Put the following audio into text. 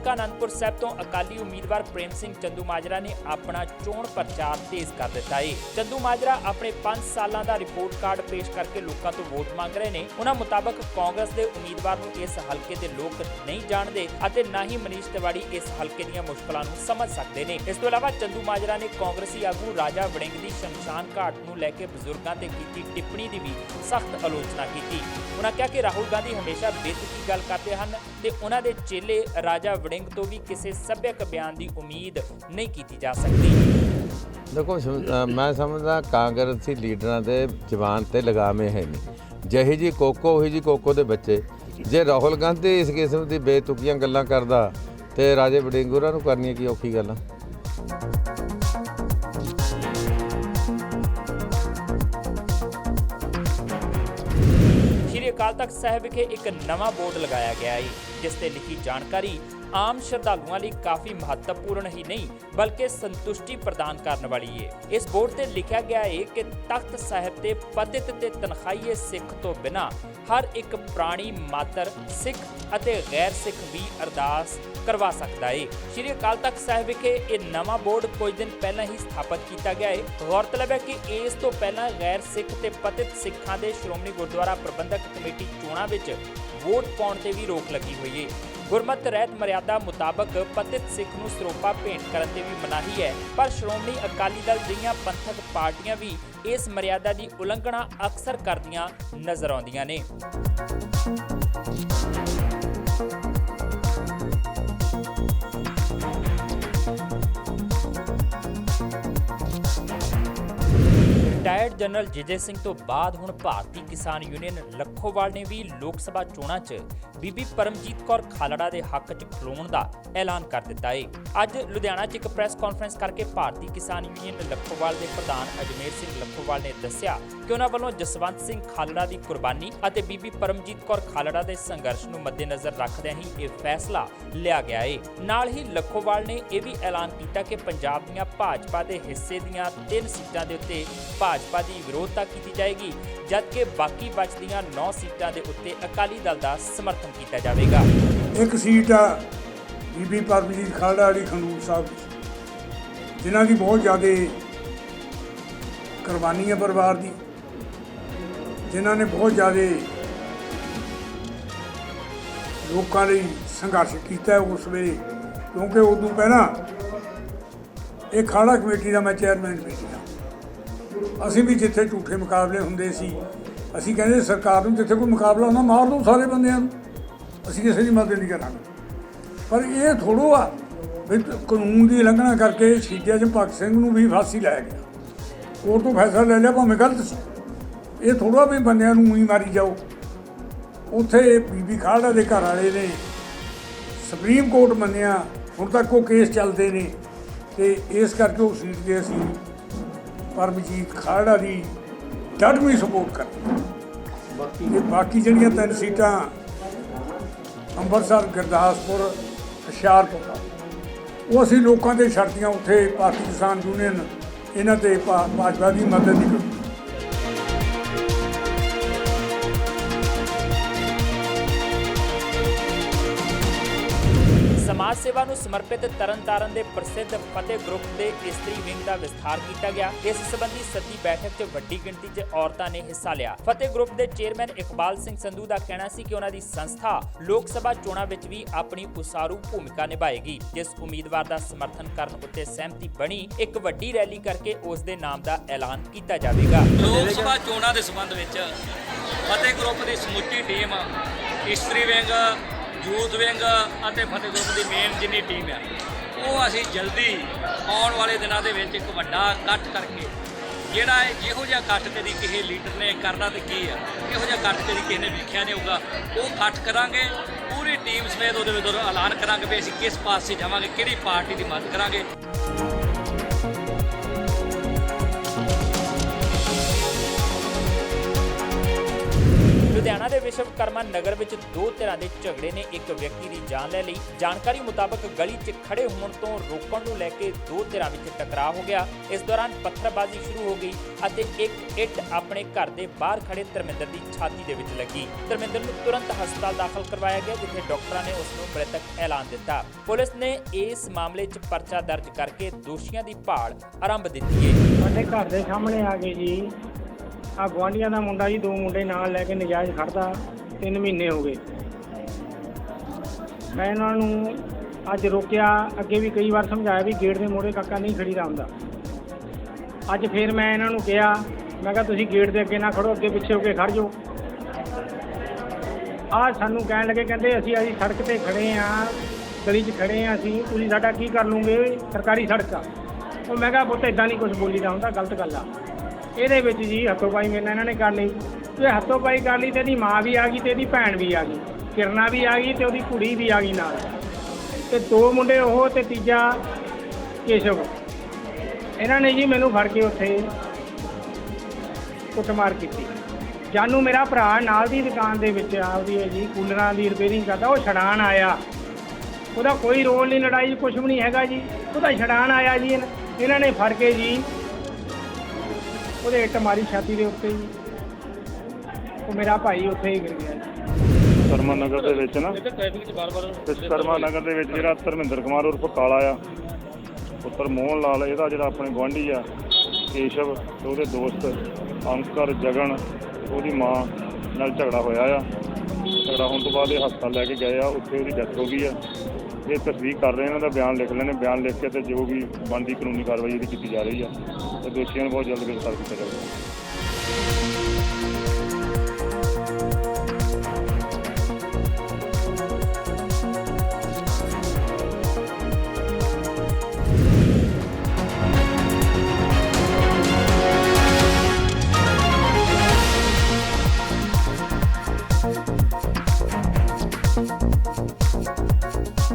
ਹਲਕਾ ਅਨੰਦਪੁਰ ਸਾਹਿਬ ਤੋਂ ਅਕਾਲੀ ਉਮੀਦਵਾਰ ਪ੍ਰੇਮ ਸਿੰਘ ਚੰਦੂ ਮਾਜਰਾ ਨੇ ਆਪਣਾ ਚੋਣ ਪ੍ਰਚਾਰ ਤੇਜ਼ ਕਰ ਦਿੱਤਾ ਹੈ ਚੰਦੂ ਮਾਜਰਾ ਆਪਣੇ 5 ਸਾਲਾਂ ਦਾ ਰਿਪੋਰਟ ਕਾਰਡ ਪੇਸ਼ ਕਰਕੇ ਲੋਕਾਂ ਤੋਂ ਵੋਟ ਮੰਗ ਰਹੇ ਨੇ। ਉਹਨਾਂ ਮੁਤਾਬਕ ਕਾਂਗਰਸ ਦੇ ਉਮੀਦਵਾਰ ਨੂੰ ਇਸ ਹਲਕੇ ਦੇ ਲੋਕ ਨਹੀਂ ਜਾਣਦੇ ਅਤੇ ਨਾ ਹੀ ਮਨੀਸ਼ ਤਿਵਾੜੀ ਇਸ ਹਲਕੇ ਦੀਆਂ ਮੁਸ਼ਕਲਾਂ ਨੂੰ ਸਮਝ ਸਕਦੇ ਨੇ। ਇਸ ਤੋਂ ਇਲਾਵਾ ਚੰਦੂ ਮਾਜਰਾ ਨੇ ਕਾਂਗਰਸੀ ਆਗੂ ਰਾਜਾ ਵੜਿੰਗ ਦੀ ਸ਼ਮਸ਼ਾਨ ਘਾਟ ਨੂੰ ਲੈ ਕੇ ਬਜ਼ੁਰਗਾਂ ਤੇ ਕੀਤੀ ਟਿੱਪਣੀ ਦੀ ਵੀ ਸਖਤ ਆਲੋਚਨਾ ਕੀਤੀ। ਉਹਨਾਂ ਕਿਹਾ ਕਿ ਰਾਹੁਲ ਗਾਂਧੀ ਹਮੇਸ਼ਾ ਬੇਤੁਕੀ ਗੱਲ ਕਰਦੇ ਹਨ ਤੇ ਉਹਨਾਂ ਦੇ ਚੇਲੇ ਰਾਜਾ ਵੜਿੰਗ ਤੋਂ ਵੀ ਕਿਸੇ ਸੱਭਿਅਕ ਬਿਆਨ ਦੀ ਉਮੀਦ ਨਹੀਂ ਕੀਤੀ ਜਾ ਸਕਦੀ। ਦੇਖੋ ਮੈਂ ਸਮਝਦਾ ਕਾਂਗਰਸੀ ਲੀਡਰਾਂ ਦੇ ਜ਼ਬਾਨ ਤੇ ਲਗਾਮੇ ਹੈ ਨਹੀਂ ਜਿਹੀ ਜੀ ਕੋਕੋ ਉਹੀ ਜੀ ਕੋਕੋ ਦੇ ਬੱਚੇ। ਜੇ ਰਾਹੁਲ ਗਾਂਧੀ ਇਸ ਕਿਸਮ ਦੀ ਬੇਤੁਕੀਆਂ ਗੱਲਾਂ ਕਰਦਾ ਤੇ ਰਾਜੇ ਵੜਿੰਗ ਹੋਰਾਂ ਨੂੰ ਕਰਨੀਆਂ ਕੀ ਔਖੀ ਗੱਲ ਆ? ਸ਼੍ਰੀ ਅਕਾਲ ਤਖਤ ਸਾਹਿਬ ਵਿਖੇ ਇੱਕ ਨਵਾਂ ਬੋਰਡ ਲਗਾਇਆ ਗਿਆ ਹੈ ਜਿਸ ਤੇ ਲਿਖੀ ਜਾਣਕਾਰੀ ਆਮ ਸ਼ਰਧਾਲੂਆਂ ਲਈ ਕਾਫੀ ਮਹੱਤਵਪੂਰਨ ਹੀ ਨਹੀਂ, ਬਲਕਿ ਸੰਤੁਸ਼ਟੀ ਪ੍ਰਦਾਨ ਕਰਨ ਵਾਲੀ ਹੈ ਇਸ ਬੋਰਡ ਤੇ ਲਿਖਿਆ ਗਿਆ ਹੈ ਕਿ ਤਖਤ ਸਾਹਿਬ ਤੇ ਪਤਿਤ ਤੇ ਤਨਖਾਹੀਏ ਸਿੱਖ ਤੋਂ ਬਿਨਾ ਹਰ ਇੱਕ ਪ੍ਰਾਣੀ ਮਾਤਰ ਸਿੱਖ ਅਤੇ ਗੈਰ ਸਿੱਖ ਵੀ ਅਰਦਾਸ ਕਰਵਾ ਸਕਦਾ ਹੈ ਸ਼੍ਰੀ ਅਕਾਲ ਤਖਤ ਸਾਹਿਬ ਵਿਖੇ ਇਹ ਨਵਾਂ ਬੋਰਡ ਕੁਝ ਦਿਨ ਪਹਿਲਾਂ ਹੀ ਸਥਾਪਿਤ ਕੀਤਾ ਗਿਆ ਹੈ ਗੌਰਤਲਬ ਹੈ ਕਿ ਇਸ ਤੋਂ ਪਹਿਲਾਂ ਗੈਰ ਸਿੱਖ ਤੇ ਪਤਿਤ ਸਿੱਖਾਂ ਦੇ ਸ਼੍ਰੋਮਣੀ ਗੁਰਦੁਆਰਾ ਪ੍ਰਬੰਧਕ ਕਮੇਟੀ ਚੋਣਾਂ ਵਿੱਚ ਵੋਟ ਪਾਉਣ ਤੇ ਵੀ ਰੋਕ ਲੱਗੀ ਹੋਈ ਹੈ ਗੁਰਮਤ ਰਹਿਤ ਮਰਿਆਦਾ ਮੁਤਾਬਕ ਪਤਿਤ ਸਿੱਖ ਨੂੰ ਸਰੋਪਾ ਭੇਂਟ ਕਰਨ ਤੇ ਵੀ ਮਨਾਹੀ ਹੈ। ਪਰ ਸ਼੍ਰੋਮਣੀ ਅਕਾਲੀ ਦਲ ਜਿਹੀਆਂ ਪੰਥਕ ਪਾਰਟੀਆਂ ਵੀ ਇਸ ਮਰਿਆਦਾ ਦੀ ਉਲੰਘਣਾ ਅਕਸਰ ਕਰਦੀਆਂ ਨਜ਼ਰ ਆਉਂਦੀਆਂ ਨੇ। ਰਿਟਾਇਰਡ ਜਨਰਲ ਜਿਜੇ ਸਿੰਘ ਤੋਂ ਬਾਅਦ ਹੁਣ ਭਾਰਤੀ ਕਿਸਾਨ ਯੂਨੀਅਨ ਲੱਖੋਵਾਲ ਨੇ ਵੀ ਲੋਕ ਸਭਾ ਚੋਣਾਂ 'ਚ ਬੀਬੀ ਪਰਮਜੀਤ ਕੌਰ ਖਾਲੜਾ ਦੇ ਹੱਕ 'ਚ ਖਲੋਣ ਦਾ ਐਲਾਨ ਕਰ ਦਿੱਤਾ ਹੈ ਅੱਜ ਲੁਧਿਆਣਾ 'ਚ ਇੱਕ ਪ੍ਰੈਸ ਕਾਨਫਰੰਸ ਕਰਕੇ ਭਾਰਤੀ ਕਿਸਾਨ ਯੂਨੀਅਨ ਲੱਖੋਵਾਲ ਦੇ ਪ੍ਰਧਾਨ ਅਜਮੇਰ ਸਿੰਘ ਲੱਖੋਵਾਲ ਨੇ ਦੱਸਿਆ ਕਿ ਉਹਨਾਂ ਵੱਲੋਂ ਜਸਵੰਤ ਸਿੰਘ ਖਾਲੜਾ ਦੀ ਕੁਰਬਾਨੀ ਅਤੇ ਬੀਬੀ ਪਰਮਜੀਤ ਕੌਰ ਖਾਲੜਾ ਦੇ ਸੰਘਰਸ਼ ਨੂੰ ਮੱਦੇਨਜ਼ਰ ਰੱਖਦਿਆਂ ਹੀ ਇਹ ਫੈਸਲਾ ਲਿਆ ਗਿਆ ਏ। ਨਾਲ ਹੀ ਲੱਖੋਵਾਲ ਨੇ ਇਹ ਵੀ ਐਲਾਨ ਕੀਤਾ ਕਿ ਪੰਜਾਬ ਦੀਆਂ ਭਾਜਪਾ ਦੇ ਹਿੱਸੇ ਦੀਆਂ ਤਿੰਨ ਸੀਟਾਂ ਦੇ ਉੱਤੇ ਭਾਜਪਾ ਦੀ ਵਿਰੋਧਤਾ ਕੀਤੀ ਜਾਏਗੀ, ਜਦਕਿ ਬਾਕੀ ਬਚਦੀਆਂ 9 ਸੀਟਾਂ ਦੇ ਉੱਤੇ ਅਕਾਲੀ ਦਲ ਦਾ ਸਮਰਥਨ ਕੀਤਾ ਜਾਵੇਗਾ। ਇੱਕ ਸੀਟ ਆ ਬੀਬੀ ਪਰਮਜੀਤ ਖਾਲੜਾ ਵਾਲੀ, ਖੰਡੂਰ ਸਾਹਿਬ ਜਿਨ੍ਹਾਂ ਦੀ ਬਹੁਤ ਜ਼ਿਆਦਾ ਕੁਰਬਾਨੀ ਹੈ ਪਰਿਵਾਰ ਦੀ। ਜਿਨ੍ਹਾਂ ਨੇ ਬਹੁਤ ਜ਼ਿਆਦਾ ਲੋਕਾਂ ਲਈ ਸੰਘਰਸ਼ ਕੀਤਾ ਉਸ ਵੇਲੇ, ਕਿਉਂਕਿ ਉਦੋਂ ਪਹਿਲਾਂ ਇਹ ਖਾੜਾ ਕਮੇਟੀ ਦਾ ਮੈਂ ਚੇਅਰਮੈਨ ਵੀ ਸੀਗਾ ਅਸੀਂ ਵੀ ਜਿੱਥੇ ਝੂਠੇ ਮੁਕਾਬਲੇ ਹੁੰਦੇ ਸੀ, ਅਸੀਂ ਕਹਿੰਦੇ ਸਰਕਾਰ ਨੂੰ ਜਿੱਥੇ ਕੋਈ ਮੁਕਾਬਲਾ ਹੁੰਦਾ ਮਾਰ ਦਿਓ ਸਾਰੇ ਬੰਦਿਆਂ ਨੂੰ। ਅਸੀਂ ਕਿਸੇ ਦੀ ਮਦਦ ਨਹੀਂ ਕਰਾਂਗੇ। ਪਰ ਇਹ ਥੋੜੋ ਆ ਵੀ ਕਾਨੂੰਨ ਦੀ ਉਲੰਘਣਾ ਕਰਕੇ ਸ਼ਹੀਦਾਂ ਚ ਭਗਤ ਸਿੰਘ ਨੂੰ ਵੀ ਫਾਂਸੀ ਲਾਇਆ ਗਿਆ। ਕੋਰਟ ਤੋਂ ਫੈਸਲਾ ਲੈ ਲਿਆ, ਭਾਵੇਂ ਗਲਤ ਸੀ। ਇਹ ਥੋੜਾ ਵੀ ਬੰਦਿਆਂ ਨੂੰ ਉਹੀ ਮਾਰੀ ਜਾਓ। ਉੱਥੇ ਬੀਬੀ ਖਾਲੜਾ ਦੇ ਘਰ ਵਾਲੇ ਨੇ ਸੁਪਰੀਮ ਕੋਰਟ ਮੰਨਿਆ, ਹੁਣ ਤੱਕ ਉਹ ਕੇਸ ਚੱਲਦੇ ਨੇ ਤੇ ਇਸ ਕਰਕੇ ਉਹ ਸੀਟ ਤੇ ਅਸੀਂ ਪਰਮਜੀਤ ਖਾੜਾ ਦੀ ਡਟਵੀਂ ਸਪੋਰਟ ਕਰਦੀ ਬਾਕੀ ਬਾਕੀ ਜਿਹੜੀਆਂ ਤਿੰਨ ਸੀਟਾਂ ਅੰਮ੍ਰਿਤਸਰ, ਗੁਰਦਾਸਪੁਰ, ਹੁਸ਼ਿਆਰਪੁਰ ਉਹ ਅਸੀਂ ਲੋਕਾਂ ਦੇ ਛੱਡਤੀਆਂ ਉੱਥੇ ਭਾਰਤੀ ਕਿਸਾਨ ਯੂਨੀਅਨ, ਇਹਨਾਂ ਤੇ ਭਾ- ਭਾਜਪਾ ਦੀ ਮਦਦ ਨਹੀਂ ਕਰਦੀ। ਸਮਾਜ ਸੇਵਾ ਨੂੰ ਸਮਰਪਿਤ ਤਰਨਤਾਰਨ ਦੇ ਪ੍ਰਸਿੱਧ ਫਤਿਹ ਗਰੁੱਪ ਦੇ ਇਸਤਰੀ ਵਿੰਗ ਦਾ ਵਿਸਥਾਰ ਕੀਤਾ ਗਿਆ। ਇਸ ਸੰਬੰਧੀ ਸੱਦੀ ਬੈਠਕ 'ਚ ਵੱਡੀ ਗਿਣਤੀ 'ਚ ਔਰਤਾਂ ਨੇ ਹਿੱਸਾ ਲਿਆ। ਫਤਿਹ ਗਰੁੱਪ ਦੇ ਚੇਅਰਮੈਨ ਇਕਬਾਲ ਸਿੰਘ ਸੰਧੂ ਦਾ ਕਹਿਣਾ ਸੀ ਕਿ ਉਹਨਾਂ ਦੀ ਸੰਸਥਾ ਲੋਕ ਸਭਾ ਚੋਣਾਂ ਵਿੱਚ ਵੀ ਆਪਣੀ ਉਸਾਰੂ ਭੂਮਿਕਾ ਨਿਭਾਏਗੀ, ਜਿਸ ਉਮੀਦਵਾਰ ਦਾ ਸਮਰਥਨ ਕਰਨ ਉੱਤੇ ਸਹਿਮਤੀ ਬਣੀ, ਇੱਕ ਵੱਡੀ ਰੈਲੀ ਕਰਕੇ ਉਸ ਦੇ ਨਾਮ ਦਾ ਐਲਾਨ ਕੀਤਾ ਜਾਵੇਗਾ। ਲੋਕ ਸਭਾ ਚੋਣਾਂ ਦੇ ਸੰਬੰਧ ਵਿੱਚ ਫਤਿਹ ਗਰੁੱਪ ਦੀ ਸਮੁੱਚੀ ਟੀਮ, ਇਸਤਰੀ ਵਿੰਗ ਯੂਥ ਵਿੰਗ ਅਤੇ ਫਤਿਹਗੜ੍ਹ ਦੀ ਮੇਨ ਜਿੰਨੀ ਟੀਮ ਹੈ ਉਹ ਅਸੀਂ ਜਲਦੀ ਆਉਣ ਵਾਲੇ ਦਿਨਾਂ ਦੇ ਵਿੱਚ ਇੱਕ ਵੱਡਾ ਇਕੱਠ ਕਰਕੇ, ਜਿਹੜਾ ਇਹ ਜਿਹੋ ਜਿਹਾ ਇਕੱਠ ਕਦੀ ਕਿਸੇ ਲੀਡਰ ਨੇ ਕਰਨਾ ਤੇ ਕੀ ਆ, ਇਹੋ ਜਿਹਾ ਇਕੱਠ ਕਦੀ ਕਿਸੇ ਨੇ ਵੇਖਿਆ ਨਹੀਂ ਹੋਊਗਾ, ਉਹ ਇਕੱਠ ਕਰਾਂਗੇ, ਪੂਰੀ ਟੀਮ ਸਮੇਤ ਉਹਦੇ ਵਿੱਚ ਐਲਾਨ ਕਰਾਂਗੇ ਵੀ ਅਸੀਂ ਕਿਸ ਪਾਸੇ ਜਾਵਾਂਗੇ, ਕਿਹੜੀ ਪਾਰਟੀ ਦੀ ਮਦਦ ਕਰਾਂਗੇ। ਲੁਧਿਆਣਾ ਦੇ ਵਿਸ਼ਵਕਰਮਾ ਨਗਰ ਵਿੱਚ ਦੋ ਧਿਰਾਂ ਦੇ ਝਗੜੇ ਨੇ। ਇੱਕ ਵਿਅਕਤੀ ਦੀ ਜਾਨ ਲੈ ਲਈ। ਜਾਣਕਾਰੀ ਮੁਤਾਬਕ ਗਲੀ 'ਚ ਖੜੇ ਹੋਣ ਤੋਂ ਰੋਕਣ ਨੂੰ ਲੈ ਕੇ ਦੋ ਧਿਰਾਂ ਵਿੱਚ ਟਕਰਾਅ ਹੋ ਗਿਆ। ਇਸ ਦੌਰਾਨ ਪੱਥਰਬਾਜ਼ੀ ਸ਼ੁਰੂ ਹੋ ਗਈ ਅਤੇ ਇੱਕ ਇੱਟ ਆਪਣੇ ਘਰ ਦੇ ਬਾਹਰ ਖੜੇ ਧਰਮਿੰਦਰ ਦੀ ਛਾਤੀ ਦੇ ਵਿੱਚ ਲੱਗੀ। ਧਰਮਿੰਦਰ ਨੂੰ ਤੁਰੰਤ ਹਸਪਤਾਲ ਦਾਖਲ ਕਰਵਾਇਆ ਗਿਆ, ਜਿੱਥੇ ਡਾਕਟਰਾਂ ਨੇ ਉਸ ਨੂੰ ਮ੍ਰਿਤਕ ਐਲਾਨ ਦਿੱਤਾ। ਪੁਲਿਸ ਨੇ ਇਸ ਮਾਮਲੇ 'ਚ ਪਰਚਾ ਦਰਜ ਕਰਕੇ ਦੋਸ਼ੀਆਂ ਦੀ ਭਾਲ ਆਰੰਭ ਦਿੱਤੀ ਹੈ। ਸਾਡੇ ਘਰ ਦੇ ਸਾਹਮਣੇ ਆ ਗਏ ਜੀ ਆ ਗਵਾਂਢੀਆਂ ਦਾ ਮੁੰਡਾ ਜੀ, ਦੋ ਮੁੰਡੇ ਨਾਲ ਲੈ ਕੇ ਨਜਾਇਜ਼ ਖੜਦਾ 3 ਮਹੀਨੇ ਹੋ ਗਏ। ਮੈਂ ਇਹਨਾਂ ਨੂੰ ਅੱਜ ਰੋਕਿਆ, ਅੱਗੇ ਵੀ ਕਈ ਵਾਰ ਸਮਝਾਇਆ ਵੀ ਗੇਟ ਦੇ ਮੋੜੇ ਕਾਕਾ ਨਹੀਂ ਖੜੀ ਦਾ ਹੁੰਦਾ। ਅੱਜ ਫੇਰ ਮੈਂ ਇਹਨਾਂ ਨੂੰ ਕਿਹਾ, ਮੈਂ ਕਿਹਾ ਤੁਸੀਂ ਗੇਟ ਦੇ ਅੱਗੇ ਨਾ ਖੜੋ, ਅੱਗੇ ਪਿੱਛੇ ਹੋ ਕੇ ਖੜ ਜਾਓ। ਆ ਸਾਨੂੰ ਕਹਿਣ ਲੱਗੇ, ਕਹਿੰਦੇ ਅਸੀਂ ਅਸੀਂ ਸੜਕ ਤੇ ਖੜੇ ਆ, ਗਲੀ 'ਚ ਖੜੇ ਆ ਅਸੀਂ, ਤੁਸੀਂ ਸਾਡਾ ਕੀ ਕਰ ਲੂਗੇ ਸਰਕਾਰੀ ਸੜਕ ਆ। ਉਹ ਮੈਂ ਕਿਹਾ ਪੁੱਤ ਇਦਾਂ ਨਹੀਂ ਕੁਝ ਬੋਲੀਦਾ ਹੁੰਦਾ, ਗਲਤ ਗੱਲ ਆ। ਇਹਦੇ ਵਿੱਚ ਜੀ ਹੱਥੋਂ ਪਾਈ ਮੇਰੇ ਨਾਲ ਇਹਨਾਂ ਨੇ ਕਰ ਲਈ ਤੇ ਹੱਥੋਂ ਪਾਈ ਕਰ ਲਈ ਤੇ ਇਹਦੀ ਮਾਂ ਵੀ ਆ ਗਈ ਤੇ ਇਹਦੀ ਭੈਣ ਵੀ ਆ ਗਈ। ਕਿਰਨਾ ਵੀ ਆ ਗਈ ਤੇ ਉਹਦੀ ਕੁੜੀ ਵੀ ਆ ਗਈ ਨਾਲ। ਤੇ ਦੋ ਮੁੰਡੇ ਉਹ ਤੇ ਤੀਜਾ ਕੇਸ਼ਵ। ਇਹਨਾਂ ਨੇ ਜੀ ਮੈਨੂੰ ਫੜ ਕੇ ਉੱਥੇ ਕੁੱਟਮਾਰ ਕੀਤੀ। ਜਾਨੂ ਮੇਰਾ ਭਰਾ ਨਾਲ ਦੀ ਦੁਕਾਨ ਦੇ ਵਿੱਚ ਆਪਦੀ ਹੈ ਜੀ ਕੂਲਰਾਂ ਦੀ ਰਿਪੇਅਰਿੰਗ ਕਰਦਾ, ਉਹ ਛੜਾਣ ਆਇਆ। ਉਹਦਾ ਕੋਈ ਰੋਲ ਨਹੀਂ, ਲੜਾਈ ਕੁਝ ਵੀ ਨਹੀਂ ਹੈਗਾ ਜੀ। ਉਹਦਾ ਛੜਾਣ ਆਇਆ ਜੀ ਇਹਨਾਂ- ਇਹਨਾਂ ਨੇ ਫੜ ਕੇ ਜੀ ਉਹਦੇ ਇੱਟ ਮਾਰੀ ਛਾਤੀ ਦੇ ਉੱਤੇ ਜੀ। ਉਹ ਮੇਰਾ ਭਾਈ ਉੱਥੇ ਹੀ ਗਿਰ ਗਿਆ ਜੀ। ਸ਼ਰਮਾ ਨਗਰ ਦੇ ਵਿੱਚ ਨਾ। ਵਿਸ਼ਵਕਰਮਾ ਨਗਰ ਦੇ ਵਿੱਚ ਜਿਹੜਾ ਧਰਮਿੰਦਰ ਕੁਮਾਰ ਉਰਫ ਕਾਲਾ ਆ ਪੁੱਤਰ ਮੋਹਨ ਲਾਲ ਇਹਦਾ ਜਿਹੜਾ ਆਪਣੇ ਗੁਆਂਢੀ ਆ ਕੇਸ਼ਵ ਤੇ ਉਹਦੇ ਦੋਸਤ ਅੰਕਰ ਜਗਨ ਉਹਦੀ ਮਾਂ ਨਾਲ ਝਗੜਾ ਹੋਇਆ ਆ। ਝਗੜਾ ਹੋਣ ਤੋਂ ਬਾਅਦ ਇਹ ਹਸਪਤਾਲ ਲੈ ਕੇ ਗਏ ਆ ਉੱਥੇ ਉਹਦੀ ਡੈਥ ਹੋ ਗਈ ਆ। ਇਹ ਤਸਦੀਕ ਕਰ ਰਹੇ ਨੇ ਉਹਨਾਂ ਦਾ ਬਿਆਨ ਲਿਖ ਲੈਣੇ, ਬਿਆਨ ਲਿਖ ਕੇ ਤੇ ਜੋ ਵੀ ਬਣਦੀ ਕਾਨੂੰਨੀ ਕਾਰਵਾਈ ਇਹਦੀ ਕੀਤੀ ਜਾ ਰਹੀ ਆ। ਤੇ ਦੋਸ਼ੀਆਂ ਨੂੰ ਬਹੁਤ ਜਲਦ ਗ੍ਰਿਫਤਾਰ ਕੀਤਾ ਜਾਵੇਗਾ।